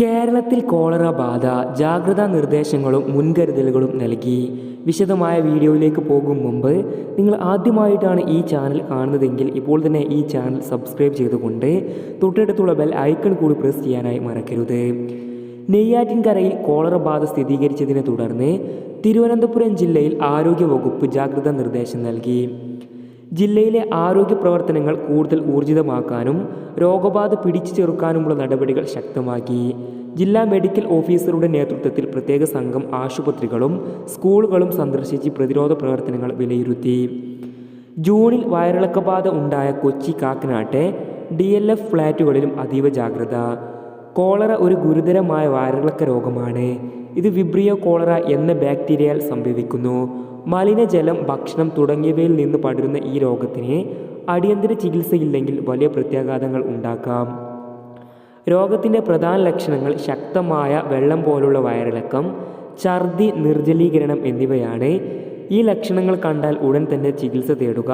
കേരളത്തിൽ കോളറ ബാധ ജാഗ്രതാ നിർദ്ദേശങ്ങളും മുൻകരുതലുകളും നൽകി. വിശദമായ വീഡിയോയിലേക്ക് പോകും മുമ്പ് നിങ്ങൾ ആദ്യമായിട്ടാണ് ഈ ചാനൽ കാണുന്നതെങ്കിൽ ഇപ്പോൾ തന്നെ ഈ ചാനൽ സബ്സ്ക്രൈബ് ചെയ്തുകൊണ്ട് തൊട്ടടുത്തുള്ള ബെൽ ഐക്കൺ കൂടി പ്രസ് ചെയ്യാനായി മറക്കരുത്. നെയ്യാറ്റിൻകരയിൽ കോളറ ബാധ സ്ഥിരീകരിച്ചതിനെ തുടർന്ന് തിരുവനന്തപുരം ജില്ലയിൽ ആരോഗ്യവകുപ്പ് ജാഗ്രതാ നിർദ്ദേശം നൽകി. ജില്ലയിലെ ആരോഗ്യ പ്രവർത്തനങ്ങൾ കൂടുതൽ ഊർജിതമാക്കാനും രോഗബാധ പിടിച്ചു ചെറുക്കാനുമുള്ള നടപടികൾ ശക്തമാക്കി. ജില്ലാ മെഡിക്കൽ ഓഫീസറുടെ നേതൃത്വത്തിൽ പ്രത്യേക സംഘം ആശുപത്രികളും സ്കൂളുകളും സന്ദർശിച്ച് പ്രതിരോധ പ്രവർത്തനങ്ങൾ വിലയിരുത്തി. ജൂണിൽ വയറിളക്കബാധ ഉണ്ടായ കൊച്ചി കാക്കനാട്ടെ ഡി എൽ എഫ് ഫ്ലാറ്റുകളിലും അതീവ ജാഗ്രത. കോളറ ഒരു ഗുരുതരമായ വയറിളക്ക രോഗമാണ്. ഇത് വിബ്രിയോ കോളറ എന്ന ബാക്ടീരിയൽ സംഭവിക്കുന്നു. മലിനജലം ഭക്ഷണം തുടങ്ങിയവയിൽ നിന്ന് പടരുന്ന ഈ രോഗത്തിന് അടിയന്തര ചികിത്സയില്ലെങ്കിൽ വലിയ പ്രത്യാഘാതങ്ങൾ ഉണ്ടാക്കാം. രോഗത്തിന്റെ പ്രധാന ലക്ഷണങ്ങൾ ശക്തമായ വെള്ളം പോലുള്ള വയറിളക്കം ഛർദി നിർജലീകരണം എന്നിവയാണ്. ഈ ലക്ഷണങ്ങൾ കണ്ടാൽ ഉടൻ തന്നെ ചികിത്സ തേടുക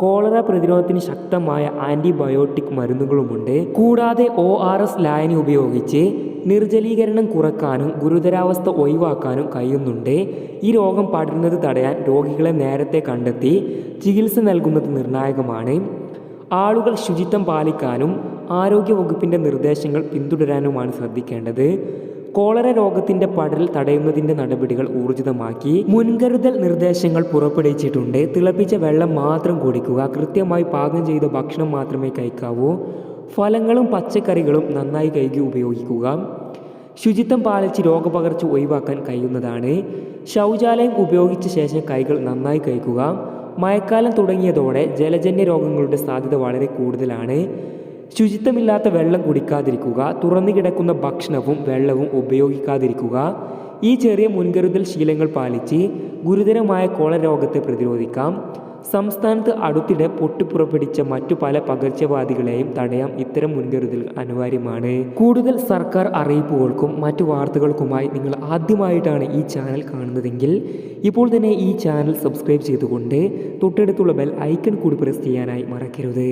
കോളറ പ്രതിരോധത്തിന് ശക്തമായ ആന്റിബയോട്ടിക് മരുന്നുകളുമുണ്ട്. കൂടാതെ ഒ ആർ എസ് ലായനി ഉപയോഗിച്ച് നിർജലീകരണം കുറക്കാനും ഗുരുതരാവസ്ഥ ഒഴിവാക്കാനും കഴിയുന്നുണ്ട്. ഈ രോഗം പടരുന്നത് തടയാൻ രോഗികളെ നേരത്തെ കണ്ടെത്തി ചികിത്സ നൽകുന്നത് നിർണായകമാണ്. ആളുകൾ ശുചിത്വം പാലിക്കാനും ആരോഗ്യവകുപ്പിന്റെ നിർദ്ദേശങ്ങൾ പിന്തുടരാനുമാണ് ശ്രദ്ധിക്കേണ്ടത്. കോളറ രോഗത്തിന്റെ പടരൽ തടയുന്നതിന്റെ നടപടികൾ ഊർജിതമാക്കി മുൻകരുതൽ നിർദ്ദേശങ്ങൾ പുറപ്പെടുവിച്ചിട്ടുണ്ട്. തിളപ്പിച്ച വെള്ളം മാത്രം കുടിക്കുക കൃത്യമായി പാകം ചെയ്ത ഭക്ഷണം മാത്രമേ കഴിക്കാവൂ. ഫലങ്ങളും പച്ചക്കറികളും നന്നായി കഴുകി ഉപയോഗിക്കുക. ശുചിത്വം പാലിച്ച് രോഗപകർച്ച ഒഴിവാക്കാൻ കഴിയുന്നതാണ്. ശൗചാലയം ഉപയോഗിച്ച ശേഷം കൈകൾ നന്നായി കഴിക്കുക മഴക്കാലം തുടങ്ങിയതോടെ ജലജന്യ രോഗങ്ങളുടെ സാധ്യത വളരെ കൂടുതലാണ്. ശുചിത്വമില്ലാത്ത വെള്ളം കുടിക്കാതിരിക്കുക തുറന്നു കിടക്കുന്ന ഭക്ഷണവും വെള്ളവും ഉപയോഗിക്കാതിരിക്കുക ഈ ചെറിയ മുൻകരുതൽ ശീലങ്ങൾ പാലിച്ച് ഗുരുതരമായ കോള രോഗത്തെ പ്രതിരോധിക്കാം. സംസ്ഥാനത്ത് അടുത്തിടെ പൊട്ടിപ്പുറപ്പെടിച്ച മറ്റു പല പകർച്ചവ്യാധികളെയും തടയാം ഇത്തരം മുൻകരുതൽ അനിവാര്യമാണ്. കൂടുതൽ സർക്കാർ അറിയിപ്പുകൾക്കും മറ്റു വാർത്തകൾക്കുമായി നിങ്ങൾ ആദ്യമായിട്ടാണ് ഈ ചാനൽ കാണുന്നതെങ്കിൽ ഇപ്പോൾ തന്നെ ഈ ചാനൽ സബ്സ്ക്രൈബ് ചെയ്തുകൊണ്ട് തൊട്ടടുത്തുള്ള ബെൽ ഐക്കൺ കൂടി പ്രസ് ചെയ്യാനായി മറക്കരുത്.